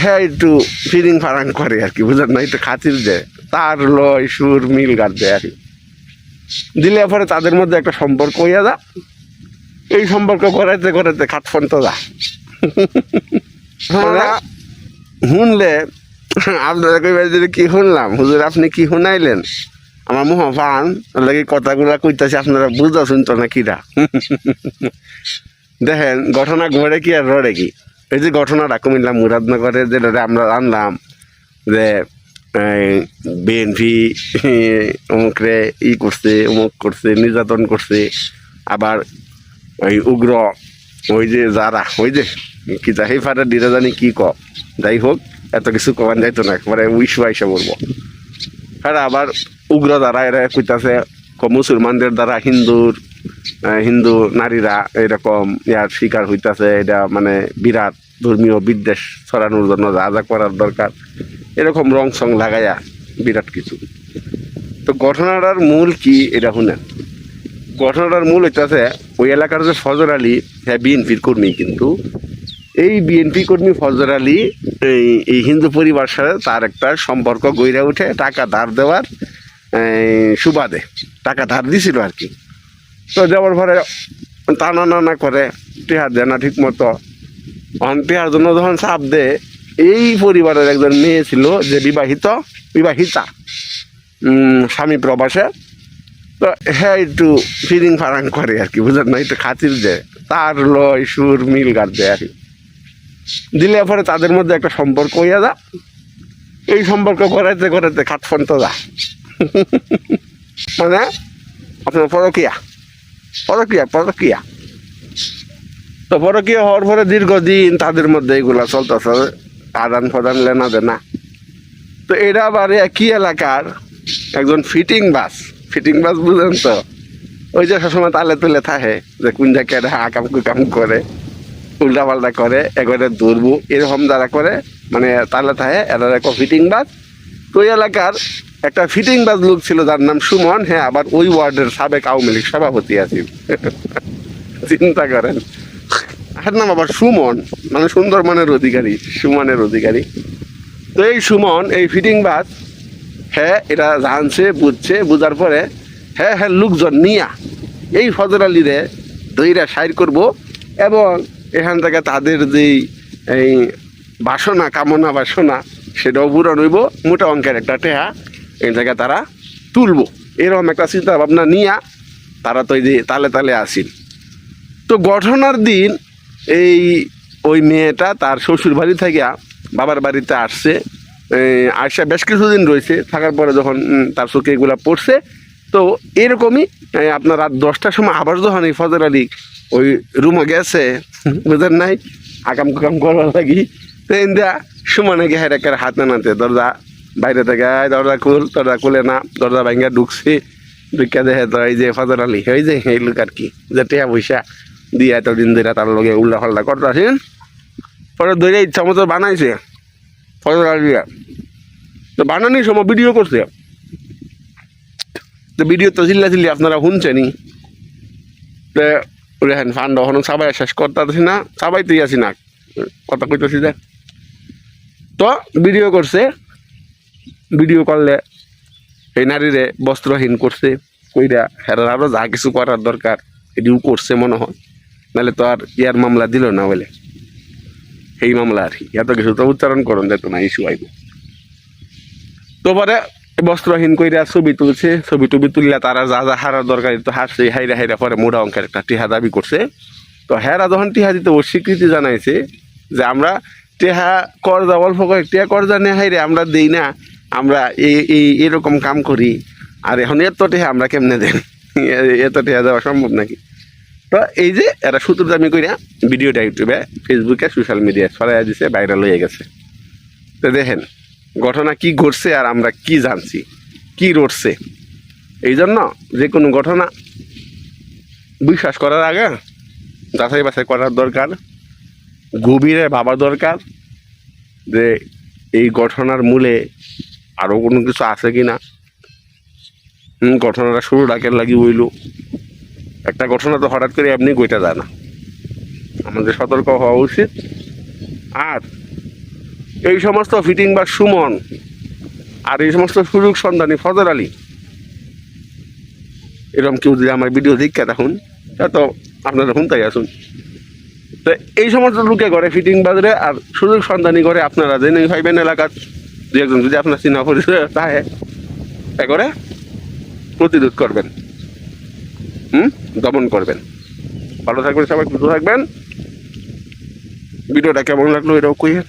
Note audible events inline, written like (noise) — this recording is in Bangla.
হ্যাঁ একটু ফিরিং ফারাং করে আর কি বুঝলেন না? একটু খাতির দেয়। তার লয় সুর মিল গার দেয় আর কি। দিলে পরে তাদের মধ্যে একটা সম্পর্ক হইয়া যা। এই সম্পর্ক করাইতে করাইতে খাটফন তো যা। শুনলে আপনারা কইবার যদি কি শুনলাম হুজুর আপনি কি শুনাইলেন আমার মুহ ফান লাগে কথাগুলা কইতাছি আপনারা বুঝা শুনতো না কিরা। দেখেন ঘটনা ঘরে কি আর রড়ে কি? এই যে ঘটনাটা কুমিল্লা মুরাদনগরে যেটা আমরা আনলাম যে বিএনপি (laughs) অমুকরে ই করছে, অমুক করছে, নির্যাতন করছে, আবার ওই উগ্র, ওই যে যারা, ওই যে, কি যা হেফারে দিরা জানি কি ক, যাই হোক, এত কিছু কমান যাইতো না, একবারে উইশ আইসা বলব। আর আবার উগ্র দ্বারা এরা কইতাছে, ক মুসলমানদের দ্বারা হিন্দুর হিন্দু নারীরা এরকম ইয়ার শিকার হইতাছে, এটা মানে বিরাট ধর্মীয় বিদ্বেষ ছড়ানোর জন্য যা যা করার দরকার, এরকম রং সং লাগাইয়া বিরাট কিছু। তো ঘটনাটার মূল কি এটা শুনেন। ঘটনাটার মূল হইতাছে, ওই এলাকার যে ফজর আলী হ্যাঁ বিএনপির কর্মী কিন্তু, এই বিএনপি কর্মী ফজর আলী, এই হিন্দু পরিবার সাথে তার একটা সম্পর্ক গইরা উঠে টাকা ধার দেওয়ার সুবাদে টাকা ধার দিছিল আর কি। তো দেওয়ার পরে টানা নানা করে টিহার দেয় না ঠিক মতো টিহার জন্য যখন চাপ দে এই পরিবারের একজন মেয়ে ছিল যে বিবাহিত, বিবাহিতা স্বামী প্রবাসে। তো হ্যাঁ একটু ফিরিং ফারাং করে আর কি, বুঝলেন না? একটু খাতির দেয়। তার লয়, সুর, মিল গার দেয় আর কি। দিলে পরে তাদের মধ্যে একটা সম্পর্ক হইয়া যা এই সম্পর্ক করাইতে করাইতে খাটফন তো যা মানে আপনার পরকিয়া। পরকিয়া পরকিয়া। তো পরকিয়া হওয়ার পরে দীর্ঘদিন তাদের মধ্যে এগুলা চলতেছে, আদান প্রদান লেনা দেনা। তো এটা আবার একই এলাকার একজন ফিটিং বাস। ফিটিং বাস বুঝেন তো? ওই যে সবসময় তালে তুলে থাকে যে কোন জায়গায় আকাম কুকাম করে উল্টা পাল্টা করে, একবারে দৌড়বো এরকম যারা করে মানে তালে থাকে, এরা এক ফিটিং বাস। তো ওই এলাকার একটা ফিটিং বাস লোক ছিল, যার নাম সুমন হ্যাঁ আবার ওই ওয়ার্ডের সাবেক আওয়ামী লীগ সভাপতি আছে। (laughs) চিন্তা করেন। আর নাম আবার সুমন মানে সুন্দরবনের অধিকারী, সুমনের অধিকারী। তো এই সুমন, এই ফিটিং বাস হ্যাঁ এটা জানছে, বুঝছে, বুঝার পরে হ্যাঁ হ্যাঁ লোকজন নিয়া, এই ফজর আলীরে দইরা সাইড করব এবং এখান থেকে তাদের যেই এই বাসনা, কামনা বাসনা, সেটাও পূরণ হইব, মোটা অঙ্কের একটা টেহা এই জায়গায় তারা তুলব। এরকম একটা চিন্তা ভাবনা নিয়া তারা তো এই যে তালে তালে আসিল। তো গঠনার দিন এই ওই মেয়েটা তার শ্বশুর বাড়ি থেকে বাবার বাড়িতে আসছে। আসা বেশ কিছুদিন রয়েছে, থাকার পরে যখন তার চোখে এগুলা পড়ছে। তো এরকমই আপনার রাত দশটার সময় আবার যখন এই ফজর আলী ওই রুমে গেছে, বুঝেন নাই আকাম কুকাম করার লাগি, তো ইন্দা সুমনে গিয়ে হেরে কেন হাত নাতে দরজা বাইরে থেকে, "এই দরজা খুল, দরজা খুলে না, দরজা ভাঙ্গা ঢুকছে। ঢুকে দেখে তো এই যে ফজর আলী, এই যে, এই লোক আর কি, যে টিয়া পয়সা। দিয়ে এতদিন ধরে তার লগে উল্টা ফাল্টা করতে আসেন পরে ধরে ইচ্ছা মতো বানাইছে। আলিয়া তো বানানোর সময় ভিডিও করছে। তো ভিডিও তো চিল্লা চিল্লি আপনারা শুনছেনই। তো রেহেন ফান্ড ওখানে সবাই শেষ করতেছি না। সবাই তুই আছি না। কথা কইতেছি যে। তো ভিডিও করছে। ভিডিও করলে এই নারীরে বস্ত্রহীন করছে। কইরা হেরার আরও যা কিছু করার দরকার, এটিও করছে মনে হয়। নাহলে তো আর ইয়ার মামলা দিল না বলে? এই মামলা আর কি। এত কিছু তো উচ্চারণ করুন যেত না ইস্যু আইব। তো পরে বস্ত্রহীন কইরা ছবি তুলছে, ছবি টবি তুললে তারা যা যা হারার দরকার তো হারছে, হাইরা হাইরা পরে মোড়া অঙ্কের একটা টিহা দাবি করছে। তো হেরা যখন টিহা দিতে অস্বীকৃতি জানাইছে যে আমরা টেহা করজা, অল্প কয়েক টেহা করজা নিয়ে হাইরে আমরা দেই না, আমরা এই এই, এরকম কাম করি। আর এখন এত টেহা আমরা কেমনে দেন এত টেহা দেওয়া সম্ভব নাকি? তো এই যে এরা সূত্র দামি কইরা ভিডিওটা ইউটিউবে, ফেসবুকে, সোশ্যাল মিডিয়ায় ছড়াইয়া দিছে ভাইরাল হয়ে গেছে। তো দেখেন, ঘটনা কি ঘটছে আর আমরা কি জানছি, কি রটছে? এই জন্য যে কোনো ঘটনা বিশ্বাস করার আগে যাচাই বাছাই করার দরকার, গভীরে ভাবা দরকার যে এই ঘটনার মূলে আরও কোনো কিছু আছে কি না ঘটনাটা শুরু ডাকের লাগি হইল। একটা ঘটনা তো হঠাৎ করে আপনি গইটা যায় না। আমাদের সতর্ক হওয়া উচিত। আর এই সমস্ত ফিটিং বা সুমন আর এই সমস্ত সুযোগ সন্ধানী ফজর আলী, এরকম কেউ যদি আমার ভিডিও দেখে দেখুন, তা আপনারা শুনতেই আসুন। তো এই সমস্ত লোকে করে ফিটিং বাজারে আর সুযোগ সন্ধানী করে আপনারা জেনে ভাইবেন এলাকার, দু একজন যদি আপনার চিনা পরিচয় তাহে এ করে প্রতিরোধ করবেন। হুম? দমন করবেন। ভালো থাকবেন সবাই সুস্থ থাকবেন। ভিডিওটা কেমন লাগল এটাও কইয়ে